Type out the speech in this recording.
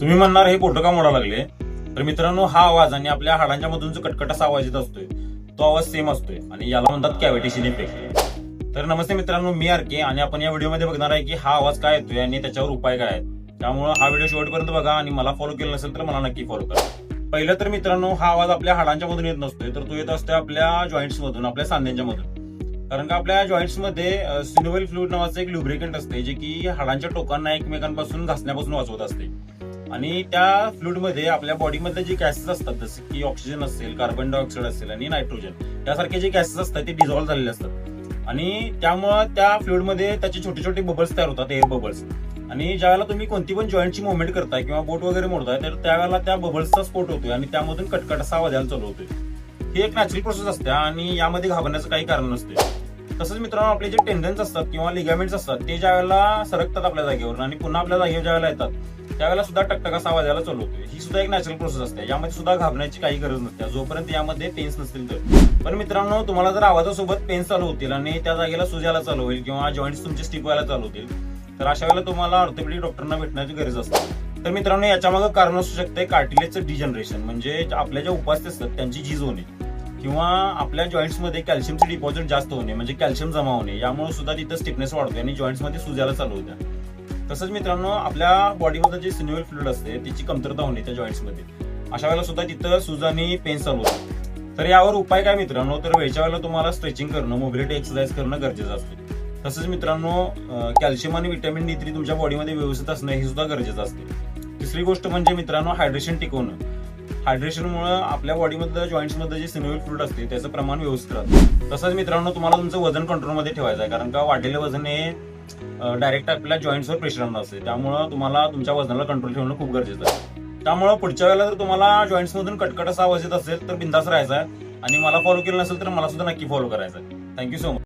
तुम्ही म्हणणार हे पोटं का मोडा लागले? तर मित्रांनो हा आवाज आणि आपल्या हाडांच्या मधून जो कटकट असा आवाज येत असतोय तो आवाज सेम असतोय आणि याला म्हणतात कॅव्हिटेशन इफेक्ट तर नमस्ते मित्रांनो मी आर के आणि आपण या व्हिडिओमध्ये बघणार आहे की हा आवाज काय येतोय आणि त्याच्यावर उपाय काय आहेत. त्यामुळे हा व्हिडिओ शेवटपर्यंत बघा आणि मला फॉलो केलं नसेल तर मला नक्की फॉलो करा. पहिलं तर मित्रांनो हा आवाज आपल्या हाडांच्या मधून येत नसतोय तर तो येत असतोय आपल्या जॉईंट्स मधून आपल्या सांध्यांच्या मधून. कारण का आपल्या जॉईंट्समध्ये सिनोवेल फ्लुइड नावाचं एक ल्युब्रिकेंट असते जे की हाडांच्या टोकांना एकमेकांपासून घासण्यापासून वाचवत असते आणि त्या फ्लुइडमध्ये आपल्या बॉडीमधले जे गॅसेस असतात जसे की ऑक्सिजन असेल कार्बन डायऑक्साईड असेल आणि नायट्रोजन यासारखे जे गॅसेस असतात ते डिझॉल्व्ह झालेले असतात. आणि त्यामुळं त्या फ्लुइडमध्ये त्याचे छोटे छोटे बबल्स तयार होतात एअर बबल्स आणि ज्यावेळेला तुम्ही कोणती पण जॉईंटची मुवमेंट करताय किंवा बोट वगैरे मोडताय तर त्यावेळेला त्या बबल्सचा स्फोट होतोय आणि त्यामधून कटकट असा वाजायला चालू होतोय. ही एक नॅचरल प्रोसेस असते आणि यामध्ये घाबरण्याचं काही कारण नसते. तसंच मित्रांनो आपले जे टेंडन्स असतात किंवा लिगामेंट्स असतात ते ज्या वेळेला सरकतात आपल्या जागेवर आणि पुन्हा आपल्या जागेवर ज्या वेळेला येतात त्यावेळेला सुद्धा टकटका असा आवाज यायला चालू होतो ही सुद्धा एक नॅचरल प्रोसेस असते. यामध्ये सुद्धा घाबरण्याची काही गरज नसते. जोपर्यंत यामध्ये पेन्स नसतील तर. पण मित्रांनो तुम्हाला जर आवाजासोबत पेन्स चालू होतील आणि त्या जागेला सुजायला चालू होईल किंवा जॉईंट्स तुमचे स्टिप व्हायला चालू होतील तर अशा वेळेला तुम्हाला ऑर्थोपेडिक डॉक्टरना भेटण्याची गरज असते. तर मित्रांनो याच्यामागं कारण असू शकते कार्टिलेजचं डिजनरेशन म्हणजे आपल्या ज्या उपास असतात त्यांची झीज होणे. किंवा आपल्या जॉईंट्समध्ये कॅल्शियमचे डिपॉझिट जास्त होणे म्हणजे कॅल्शियम जमा होणे. यामुळे सुद्धा तिथं स्टिफनेस वाढते आणि जॉईंट्समध्ये सुजायला चालू होत्या. तसंच मित्रांनो आपल्या बॉडीमध्ये जे सिन्युअल फ्लुइड असते त्याची कमतरता होणे त्या जॉईंट्समध्ये. अशा वेळेला सुद्धा तिथं सूज आणि पेन चालू होते तर यावर उपाय काय मित्रांनो? तर वेळच्या वेळेला तुम्हाला स्ट्रेचिंग करणं मोबिलिटी एक्सरसाइज करणं गरजेचं असते. तसंच मित्रांनो कॅल्शियम आणि व्हिटॅमिन डी थ्री तुमच्या बॉडीमध्ये व्यवस्थित असणं हे सुद्धा गरजेचं असते. तिसरी गोष्ट म्हणजे मित्रांनो हायड्रेशन टिकवणं. हायड्रेशनमुळे आपल्या बॉडीमधलं जॉईंट्समध्ये जे सिनोविल फ्लुइड असते त्याचं प्रमाण व्यवस्थित राहतं. तसंच मित्रांनो तुम्हाला तुमचं वजन कंट्रोलमध्ये ठेवायचं आहे कारण का वाढलेलं वजन हे डायरेक्ट आपल्या जॉईंट्सवर प्रेशर आणणार असते. त्यामुळं तुम्हाला तुमच्या वजनाला कंट्रोल ठेवणं खूप गरजेचं आहे. त्यामुळं पुढच्या वेळेला जर तुम्हाला जॉईंट्समधून कटकट असा आवाज येत असेल तर बिंदास राहायचा आहे. आणि मला फॉलो केलं नसेल तर मला सुद्धा नक्की फॉलो करायचं आहे. Thank you so much